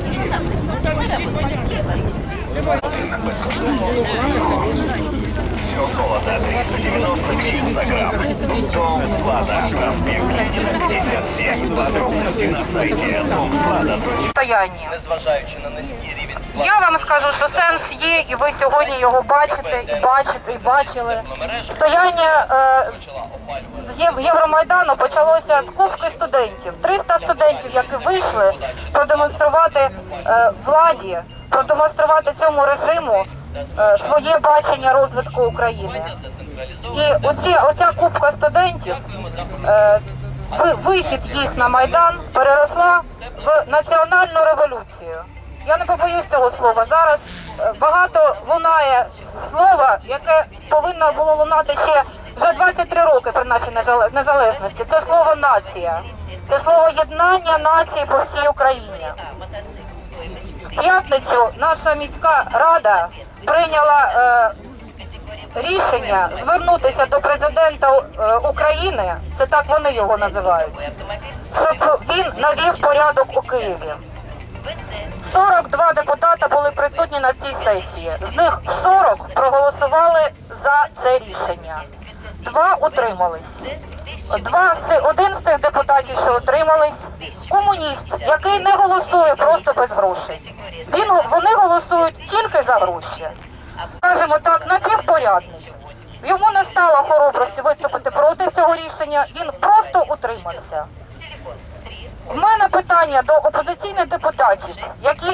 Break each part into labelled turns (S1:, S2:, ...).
S1: могила ваших батьків? Ну понятно.
S2: Золото 397 за грамм. Разбив 57 подробности на сайте
S3: стоянні.
S4: незважаючи на низький рівень
S3: Я вам скажу, що сенс є, і ви сьогодні його бачите, і бачите, і бачили. Стояння е, з Євромайдану почалося з кубки студентів. 300 студентів, які вийшли продемонструвати е, владі, продемонструвати цьому режиму своє бачення розвитку України. І оці, оця кубка студентів, е, вихід їх на майдан переросла в національну революцію. Я не побоюсь цього слова. Зараз е, багато лунає слова, яке повинно було лунати ще вже 23 роки при нашій незалежності. Це слово нація. Це слово єднання нації по всій Україні. П'ятницю наша міська рада прийняла е, рішення звернутися до президента е, України, це так вони його називають, щоб він навів порядок у Києві. 42 депутата були присутні на цій сесії. З них 40 проголосували за це рішення. Два утримались. Два з один з тих депутатів, що утримались, комуніст, який не голосує просто без грошей. Він вони голосують тільки за гроші. Скажімо так, напівпорядник. Йому не стало хоробрості виступити проти цього рішення. Він просто утримався. В мене питання до опозиційних депутатів, які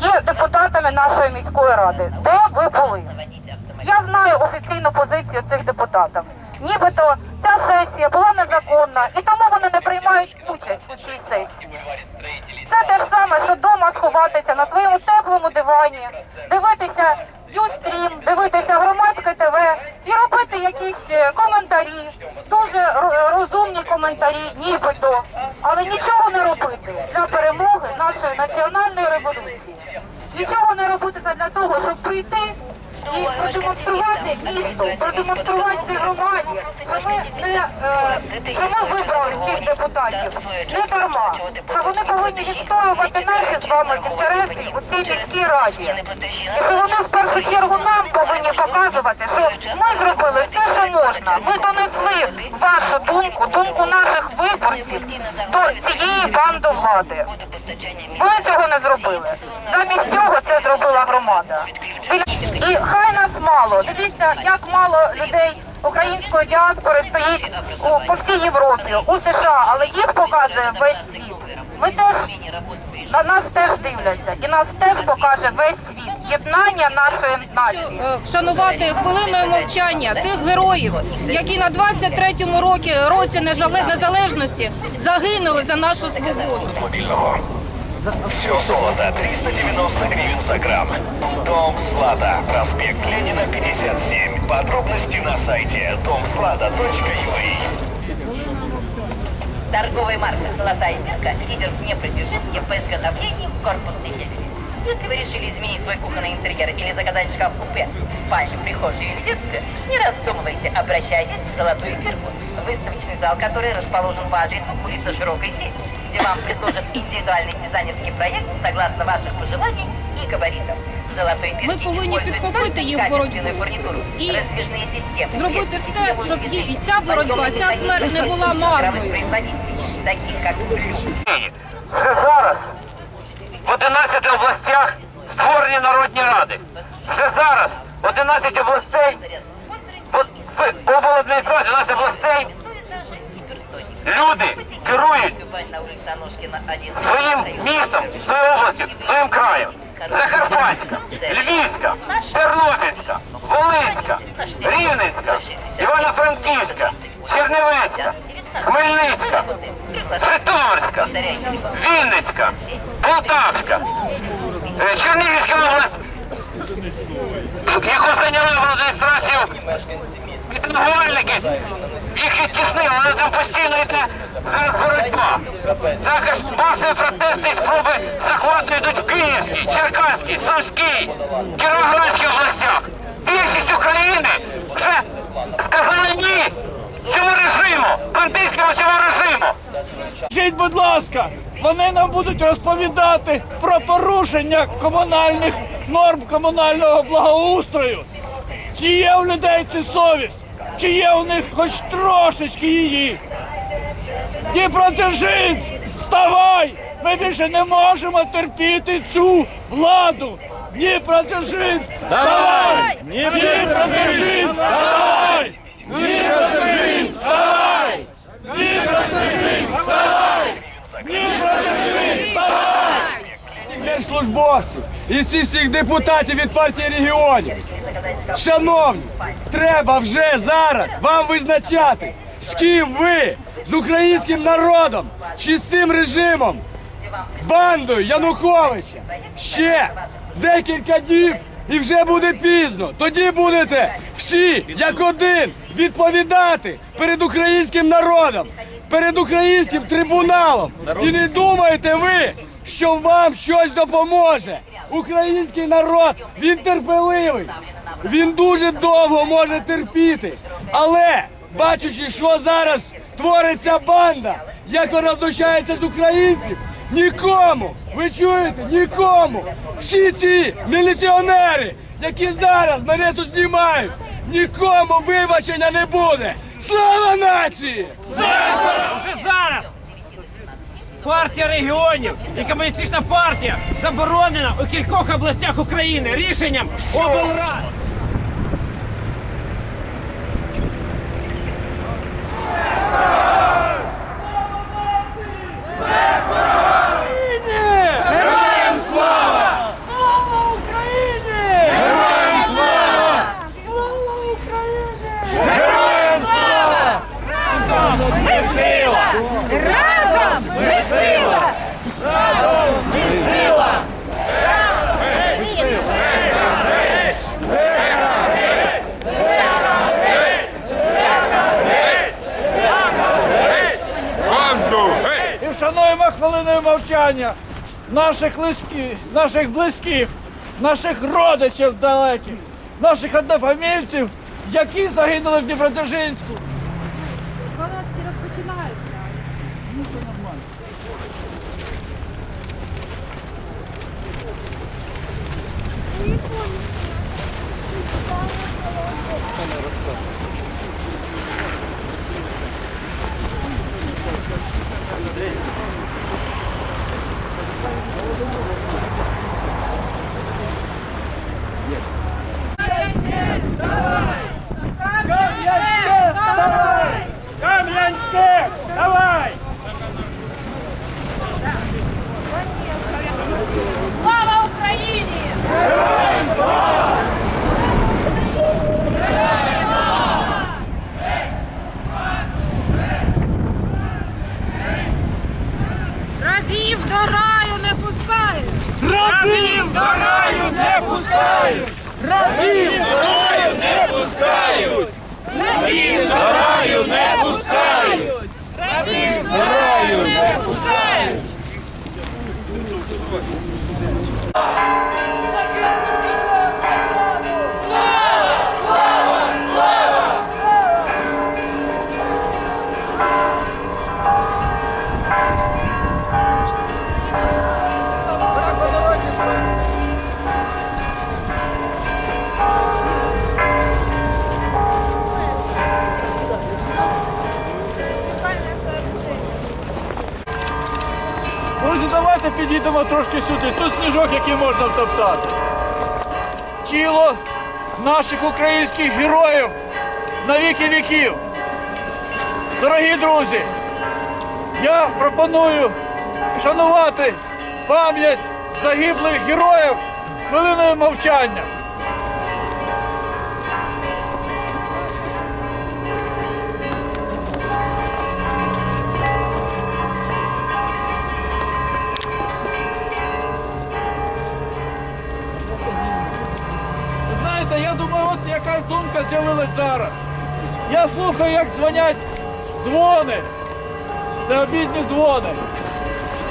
S3: є депутатами нашої міської ради. Де ви були? Я знаю офіційну позицію цих депутатів. Нібито ця сесія була незаконна і тому вони не приймають участь у цій сесії. Це те ж саме, що вдома сховатися на своєму теплому дивані, дивитися Юстрім, дивитися громадське ТВ і робити якісь е, коментарі, дуже розумні коментарі, нібито, але нічого не робити для перемоги нашої національної революції. Нічого не робити для того, щоб прийти і продемонструвати місту, продемонструвати громаді, що ми не е, вибрали цих депутатів не дарма, що вони повинні відстоювати наші з вами інтереси у цій міській раді. І що вони в першу чергу нам повинні показувати, що ми зробили все, що можна. Ми донесли вашу думку, думку наших виборців до цієї банди влади. Вони цього не зробили. Замість цього це зробила громада. І хай нас мало. Дивіться, як мало людей української діаспори стоїть у, по всій Європі, у США, але їх показує весь світ. Ми теж на нас теж дивляться, і нас теж покаже весь світ. Єднання нашої нації.
S5: е, вшанувати хвилиною мовчання тих героїв, які на 23-му році, році незалежності загинули за нашу свободу.
S2: Все золото 390 гривен за грамм. Дом Слада. Проспект Ленина, 57. Подробности на сайте домслада.ua.
S6: Торговая марка «Золотая бирка» – лидер в непродвижении по изготовлению корпусной мебели. Если вы решили изменить свой кухонный интерьер или заказать шкаф-купе в спальню, прихожую или детскую, не раздумывайте, обращайтесь в «Золотую бирку» – выставочный зал, который расположен по адресу улица Широкой Сети, где вам предложат индивидуальный дизайнерский проект согласно ваших пожеланий и габаритов. В «Золотой бирке»
S5: Ми повинні
S6: используют
S5: підхопити їх боротьбу
S6: качественную фурнитуру,
S5: і
S6: раздвижные системы,
S5: зробити все,
S6: сетчатые
S5: щоб
S6: линии,
S5: і ця боротьба, ця смерть не була марною.
S6: производителей, таких как «Блю».
S7: Вже зараз в 11 областях створені народні ради. Вже зараз 11 областей, в- в обладміністрації 11 областей люди керують своїм містом, своєю областю, своїм краєм. Закарпатська, Львівська, Тернопільська, Волинська, Рівненська, Івано-Франківська, Чернівецька, Хмельницька, Житомирська, Вінницька, Полтавська, е, Чернігівська область, яку зайняли в адміністрацію мітингувальники, їх відтіснили, але там постійно йде зараз боротьба. Також масові протести і спроби захвату йдуть в Київській, Черкаській, Сумській, Кіровоградській областях. Більшість України вже сказали ні цьому режиму, бандитському цьому режиму.
S8: Скажіть, будь ласка, вони нам будуть розповідати про порушення комунальних норм комунального благоустрою. Чи є у людей ця совість? Чи є у них хоч трошечки її? Дніпродзержинськ, вставай! Ми більше не можемо терпіти цю владу. Дніпродзержинськ, вставай! Дніпродзержинськ, вставай! Дніпродзержинськ, вставай! Дніпродзержинськ, вставай! Дніпродзержинськ, вставай!
S9: держслужбовців і всіх всіх депутатів від партії регіонів. Шановні, треба вже зараз вам визначатись, з ким ви, з українським народом чи з цим режимом, бандою Януковича. Ще декілька діб і вже буде пізно. Тоді будете всі, як один, відповідати перед українським народом, перед українським трибуналом. І не думайте ви, що вам щось допоможе. Український народ, він терпеливий. Він дуже довго може терпіти. Але бачачи, що зараз твориться банда, як вона знущається з українців, нікому, ви чуєте, нікому. Всі ці міліціонери, які зараз мене тут знімають, нікому вибачення не буде. Слава нації!
S10: Вже зараз партія регіонів і комуністична партія заборонена у кількох областях України рішенням облрад.
S8: Слава Україні! Героям слава! Героям слава!
S5: Ми сила! Разом ми сила!
S8: І вшануємо хвилиною наших близьких, наших близьких, наших родичів далеких, наших однофамільців, які загинули в Дніпродзержинську. Кам'янське, давайте трошки сюди. Тут сніжок, який можна втоптати. Тіло наших українських героїв на віки віків. Дорогі друзі, я пропоную шанувати пам'ять загиблих героїв хвилиною мовчання. Яка думка з'явилась зараз. Я слухаю, як дзвонять дзвони. Це обідні дзвони.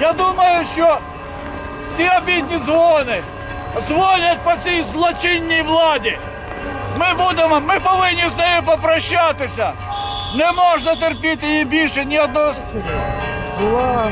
S8: Я думаю, що ці обідні дзвони дзвонять по цій злочинній владі. Ми будемо, ми повинні з нею попрощатися. Не можна терпіти її більше ні одного.
S11: була